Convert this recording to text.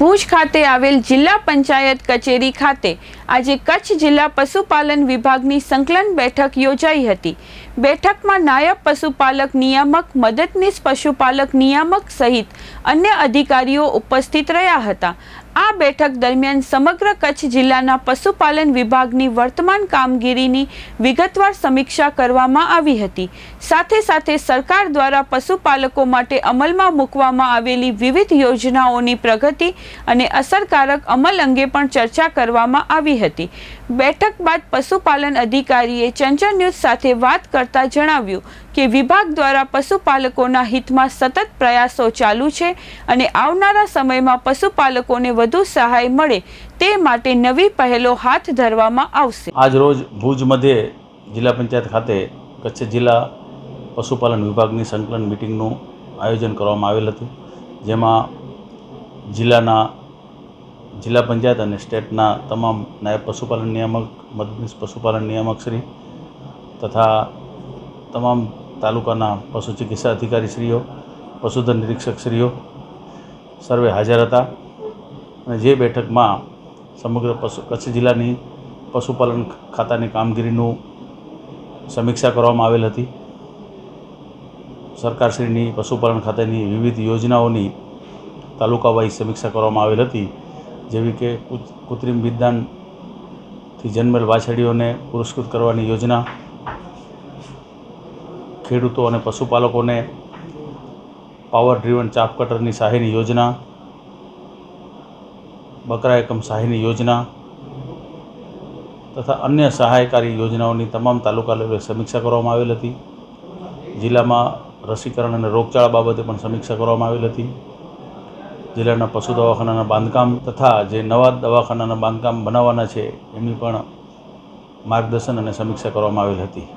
ભુજ ખાતે આવેલ જિલ્લા પંચાયત કચેરી ખાતે આજે કચ્છ જિલ્લા પશુપાલન વિભાગની સંકલન બેઠક યોજાઈ હતી. બેઠકમાં નાયબ પશુપાલક નિયામક, મદદનીશ પશુપાલક નિયામક સહિત અન્ય અધિકારીઓ ઉપસ્થિત રહ્યા હતા. આ બેઠક દરમિયાન સમગ્ર કચ્છ જિલ્લાના પશુપાલન વિભાગની વર્તમાન કામગીરીની વિગતવાર સમીક્ષા કરવામાં આવી હતી. સાથે સાથે સરકાર દ્વારા પશુપાલકો માટે અમલમાં મૂકવામાં આવેલી વિવિધ યોજનાઓની પ્રગતિ અને અસરકારક અમલ અંગે પણ ચર્ચા કરવામાં આવી હતી. બેઠક બાદ પશુપાલન અધિકારીએ ચંચળ ન્યૂઝ સાથે વાત કરતા જણાવ્યું કે વિભાગ દ્વારા પશુપાલકોના હિતમાં સતત પ્રયાસો ચાલુ છે અને આવનારા સમયમાં પશુપાલકોને વધુ સહાય મળે તે માટે નવી પહેલો હાથ ધરવામાં આવશે. આજ રોજ ભુજ મધ્યે જિલ્લા પંચાયત ખાતે કચ્છ જિલ્લા પશુપાલન વિભાગની સંકલન મિટિંગનું આયોજન કરવામાં આવેલ હતું, જેમાં જિલ્લાના જિલ્લા પંચાયત અને સ્ટેટના તમામ નાયબ પશુપાલન નિયામક મદદનીશ પશુપાલન નિયામક શ્રી તથા તમામ તાલુકાના પશુ ચિકિત્સા અધિકારીશ્રીઓ, પશુધન નિરીક્ષકશ્રીઓ સર્વે હાજર હતા અને જે બેઠકમાં સમગ્ર પશુ, કચ્છ જિલ્લાની પશુપાલન ખાતાની કામગીરીનું સમીક્ષા કરવામાં આવેલ હતી. સરકારશ્રીની પશુપાલન ખાતાની વિવિધ યોજનાઓની તાલુકાવાઇઝ સમીક્ષા કરવામાં આવેલ હતી, જેવી કે કૃત્રિમ વિજ્ઞાનથી જન્મેલ વાછડીઓને પુરસ્કૃત કરવાની યોજના ખેડૂતો અને પશુપાલકોને પાવર ડ્રીવન ચાપ કટરની સહાયની યોજના, બકરા એકમ સહાયની યોજના તથા અન્ય સહાયકારી યોજનાઓની તમામ તાલુકા લેવલે સમીક્ષા કરવામાં આવેલ હતી. જિલ્લામાં રસીકરણ અને રોગચાળા બાબતે પણ સમીક્ષા કરવામાં આવેલ હતી. જિલ્લાના પશુ દવાખાનાના બાંધકામ તથા જે નવા દવાખાનાના બાંધકામ બનાવવાના છે એમની પણ માર્ગદર્શન અને સમીક્ષા કરવામાં આવેલ હતી.